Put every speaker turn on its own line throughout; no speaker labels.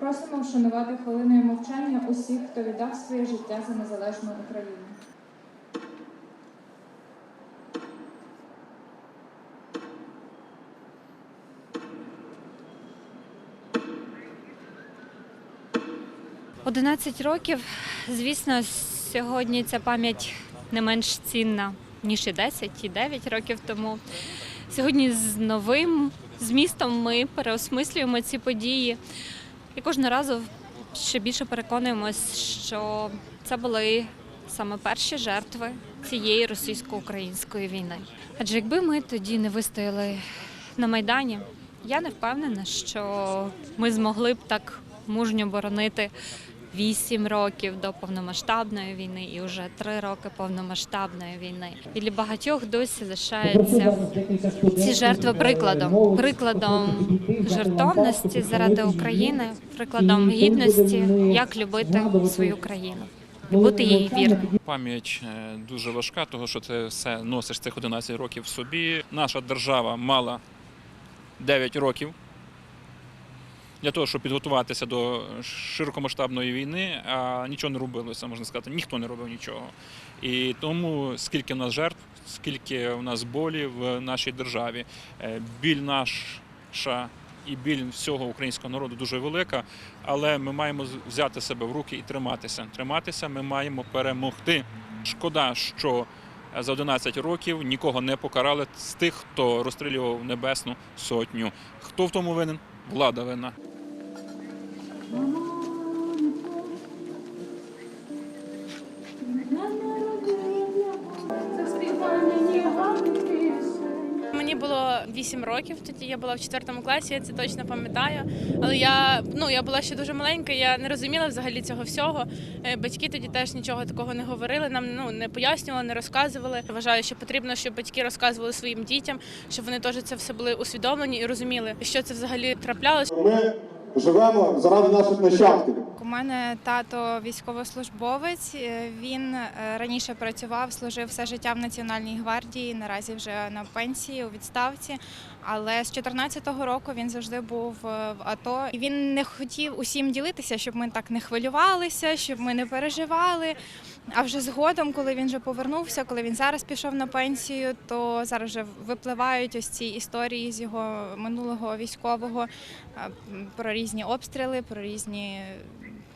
Просимо вшанувати хвилиною мовчання усіх, хто віддав своє життя за незалежну Україну.
– 11 років. Звісно, сьогодні ця пам'ять не менш цінна, ніж і 10, і 9 років тому. Сьогодні з новим змістом ми переосмислюємо ці події і кожного разу ще більше переконуємось, що це були саме перші жертви цієї російсько-української війни. Адже якби ми тоді не вистояли на Майдані, я не впевнена, що ми змогли б так мужньо боронити вісім років до повномасштабної війни і вже три роки повномасштабної війни. І для багатьох досі залишається ці жертви прикладом, прикладом жертовності заради України, прикладом гідності, як любити свою країну бути їй вірним.
Пам'ять е, дуже важка, тому що це все носиш цих 11 років в собі. Наша держава мала 9 років для того, щоб підготуватися до широкомасштабної війни, а нічого не робилося, можна сказати, ніхто не робив нічого. І тому скільки в нас жертв, скільки в нас болі в нашій державі, Е, біль наша і біль всього українського народу дуже велика, але ми маємо взяти себе в руки і триматися. Триматися ми маємо перемогти. Шкода, що е, за 11 років нікого не покарали з тих, хто розстрілював небесну сотню. Хто в тому винен? Влада винна.
Мені було 8 років тоді, я була в 4 класі, я це точно пам'ятаю. Але я, ну, я була ще дуже маленька, я не розуміла взагалі цього всього. Е, Батьки тоді теж нічого такого не говорили, нам ну, не пояснювали, не розказували. Вважаю, що потрібно, щоб батьки розказували своїм дітям, щоб вони теж це все були усвідомлені і розуміли, що це взагалі траплялося.
Живемо заради наших нащадків.
У мене тато військовослужбовець. е, Він е, раніше працював, служив все життя в Національній гвардії. Наразі вже на пенсії у відставці. Але з 14-го року він завжди був е, в АТО. І він не хотів усім ділитися, щоб ми так не хвилювалися, щоб ми не переживали. А вже згодом, коли він вже повернувся, коли він зараз пішов на пенсію, то зараз вже випливають ось ці історії з його минулого військового е, про різні обстріли, про різні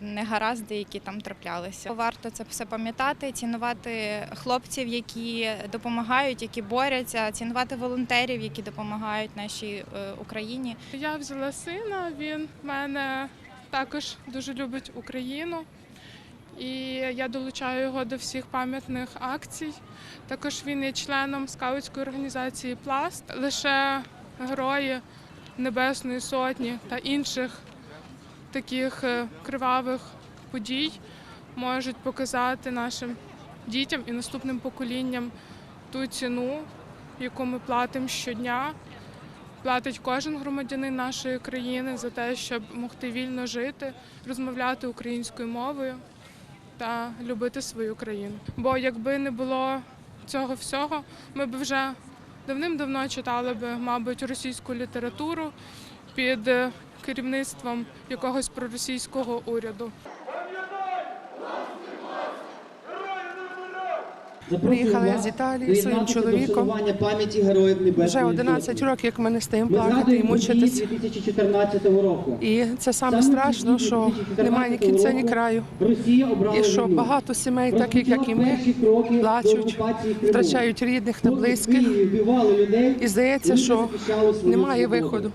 негаразди, які там траплялися. Варто це все пам'ятати, цінувати хлопців, які допомагають, які борються, цінувати волонтерів, які допомагають нашій е, Україні.
Я взяла сина, він в мене також дуже любить Україну. І я долучаю його до всіх пам'ятних акцій. Також він є членом скаутської організації Пласт. Лише герої Небесної Сотні та інших таких е, кривавих подій можуть показати нашим дітям і наступним поколінням ту ціну, яку ми платимо щодня платить кожен громадянин нашої країни за те, щоб могти вільно жити, розмовляти українською мовою та любити свою країну. Бо якби не було цього всього, ми б вже давним-давно читали б, мабуть, російську літературу під керівництвом якогось проросійського уряду.
Приїхала з Італії своїм чоловіком. Вже 11 років, як ми не стаємо плакати і мучитися.
2014 року.
І це саме страшно, що немає ні кінця, ні краю. І що багато сімей, таких як і ми, плачуть, втрачають рідних та близьких. І здається, що немає виходу.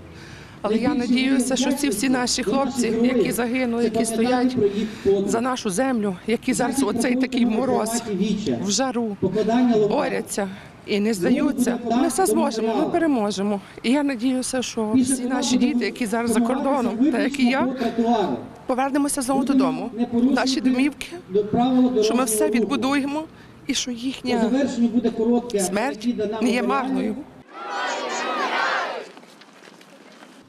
Але я надіюся, що ці всі наші хлопці, які загинули, які стоять за нашу землю, які зараз оцей такий мороз в жару борються і не здаються. Ми все зможемо, ми переможемо. І я надіюся, що всі наші діти, які зараз за кордоном, та як і я, повернемося знову додому, наші домівки, що ми все відбудуємо і що їхня смерть не є марною.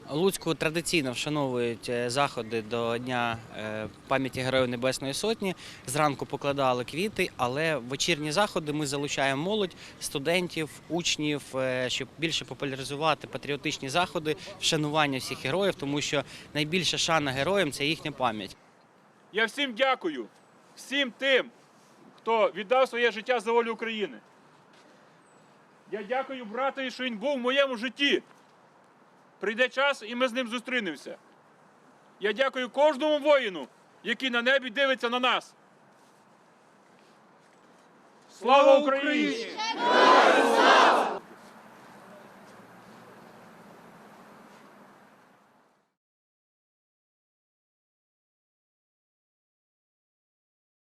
У Луцьку традиційно вшановують е, заходи до Дня е, пам'яті Героїв Небесної Сотні. Зранку покладали квіти, але вечірні заходи ми залучаємо молодь, студентів, учнів, е, щоб більше популяризувати патріотичні заходи, вшанування всіх героїв, тому що найбільша шана героям це їхня пам'ять.
Я всім дякую, всім тим, хто віддав своє життя за волю України. Я дякую братові, що він був в моєму житті. Прийде час, і ми з ним зустрінемося. Я дякую кожному воїну, який на небі дивиться на нас. Слава Україні!